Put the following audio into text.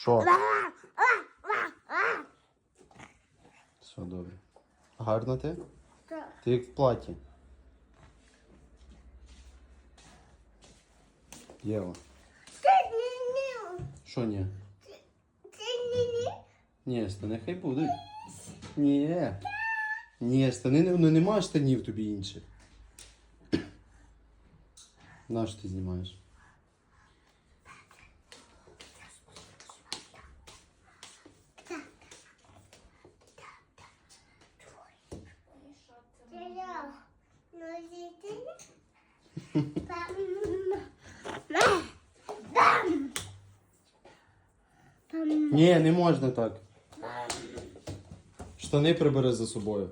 Що? Все добре. Гарно ти? Так. Ти як в платі. Єва. Це Що ні? Це не Ні, штани хай будуть. Ні. Ні, штани не, ну нема штанів тобі інших. На що ти знімаєш? Ні, не можна так. Штани прибери за собою.